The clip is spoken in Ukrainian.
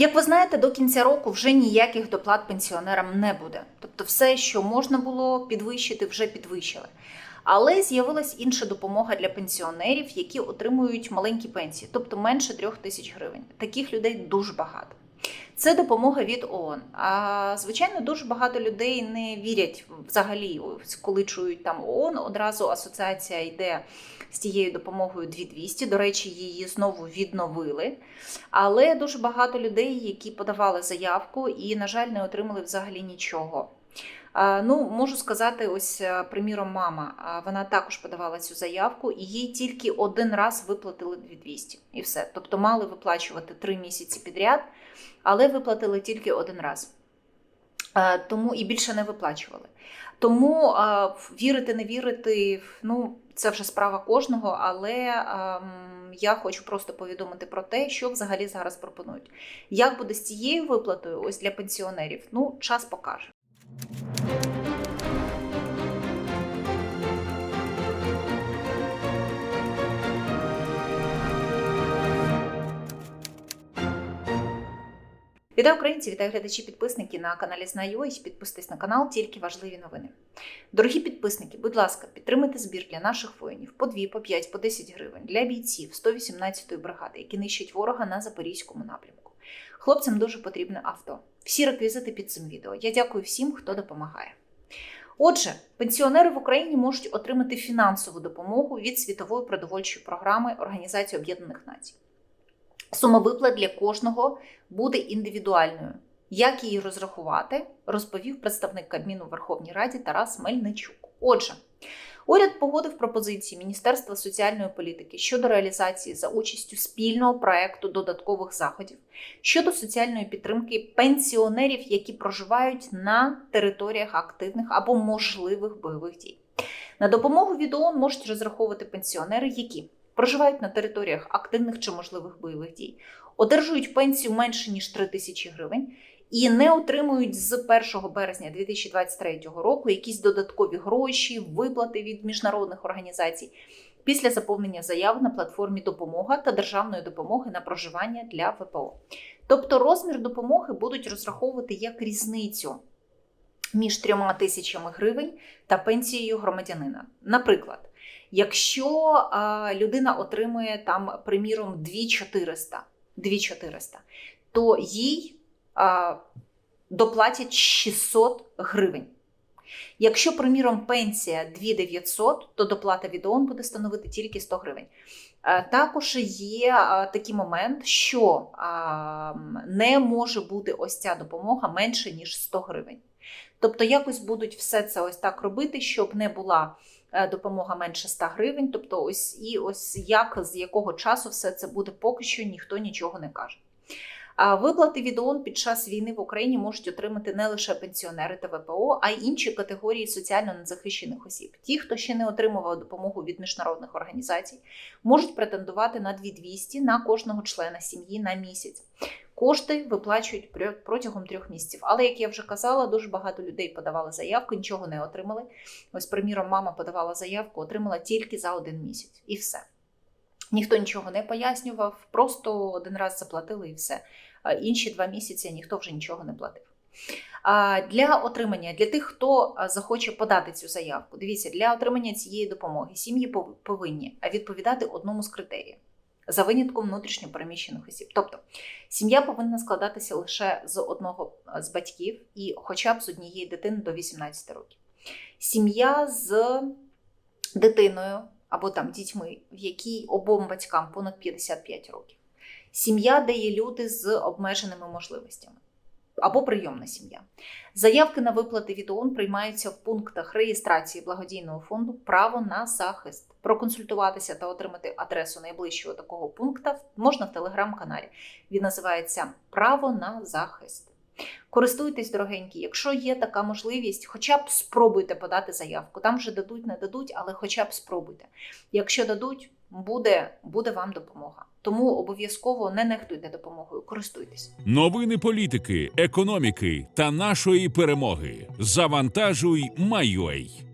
Як ви знаєте, до кінця року вже ніяких доплат пенсіонерам не буде. Тобто, все, що можна було підвищити, вже підвищили. Але з'явилась інша допомога для пенсіонерів, які отримують маленькі пенсії, тобто менше трьох тисяч гривень. Таких людей дуже багато. Це допомога від ООН. А звичайно, дуже багато людей не вірять взагалі, коли чують там ООН. Одразу асоціація йде з тією допомогою 2200. До речі, її знову відновили. Але дуже багато людей, які подавали заявку і, на жаль, не отримали взагалі нічого. Ну, можу сказати, ось, е, приміром, мама. Вона також подавала цю заявку, і їй тільки один раз виплатили 2200. І все. Тобто мали виплачувати три місяці підряд, але виплатили тільки один раз. Тому і більше не виплачували. Тому вірити, не вірити, ну, це вже справа кожного, але я хочу просто повідомити про те, що взагалі зараз пропонують. Як буде з цією виплатою, ось для пенсіонерів, ну, час покаже. Вітаю українці, вітаю глядачі, підписники на каналі Знаю. Підписуйтесь на канал, тільки важливі новини. Дорогі підписники, будь ласка, підтримайте збір для наших воїнів по 2, по 5, по 10 гривень для бійців 118-ї бригади, які нищать ворога на запорізькому напрямку. Хлопцям дуже потрібне авто. Всі реквізити під цим відео. Я дякую всім, хто допомагає. Отже, пенсіонери в Україні можуть отримати фінансову допомогу від світової продовольчої програми Організації Об'єднаних Націй. Сума виплат для кожного буде індивідуальною. Як її розрахувати, розповів представник Кабміну в Верховній Раді Тарас Мельничук. Отже, уряд погодив пропозиції Міністерства соціальної політики щодо реалізації за участю спільного проекту додаткових заходів щодо соціальної підтримки пенсіонерів, які проживають на територіях активних або можливих бойових дій. На допомогу від ООН можуть розраховувати пенсіонери, які проживають на територіях активних чи можливих бойових дій, одержують пенсію менше ніж 3 тисячі гривень і не отримують з 1 березня 2023 року якісь додаткові гроші, виплати від міжнародних організацій після заповнення заяв на платформі допомога та державної допомоги на проживання для ВПО. Тобто розмір допомоги будуть розраховувати як різницю між трьома тисячами гривень та пенсією громадянина. Наприклад, якщо людина отримує там, приміром, 2400, 2400 то їй доплатять 600 гривень. Якщо, приміром, пенсія 2900, то доплата від ООН буде становити тільки 100 гривень. Е, Також є такий момент, що не може бути ось ця допомога менше, ніж 100 гривень. Тобто, якось будуть все це ось так робити, щоб не була допомога менше 100 гривень. Тобто, ось і ось як з якого часу все це буде, поки що ніхто нічого не каже. Виплати від ООН під час війни в Україні можуть отримати не лише пенсіонери та ВПО, а й інші категорії соціально незахищених осіб. Ті, хто ще не отримував допомогу від міжнародних організацій, можуть претендувати на 2200 на кожного члена сім'ї на місяць. Кошти виплачують протягом трьох місяців. Але як я вже казала, дуже багато людей подавали заявку, нічого не отримали. Ось, приміром, мама подавала заявку, отримала тільки за один місяць, і все. Ніхто нічого не пояснював, просто один раз заплатили і все. Інші два місяці ніхто вже нічого не платив. Для отримання, для тих, хто захоче подати цю заявку, дивіться, для отримання цієї допомоги сім'ї повинні відповідати одному з критеріїв за винятком внутрішньопереміщених осіб. Тобто сім'я повинна складатися лише з одного з батьків і хоча б з однієї дитини до 18 років. Сім'я з дитиною або там дітьми, в якій обом батькам понад 55 років. Сім'я, де є люди з обмеженими можливостями. Або прийомна сім'я. Заявки на виплати від ООН приймаються в пунктах реєстрації благодійного фонду право на захист. Проконсультуватися та отримати адресу найближчого такого пункту можна в телеграм-каналі. Він називається Право на захист. Користуйтесь, дорогенькі, якщо є така можливість, хоча б спробуйте подати заявку. Там вже дадуть, не дадуть, але хоча б спробуйте. Якщо дадуть, буде, буде вам допомога. Тому обов'язково не нехтуйте допомогою, користуйтесь. Новини політики, економіки та нашої перемоги. Завантажуй, Майой.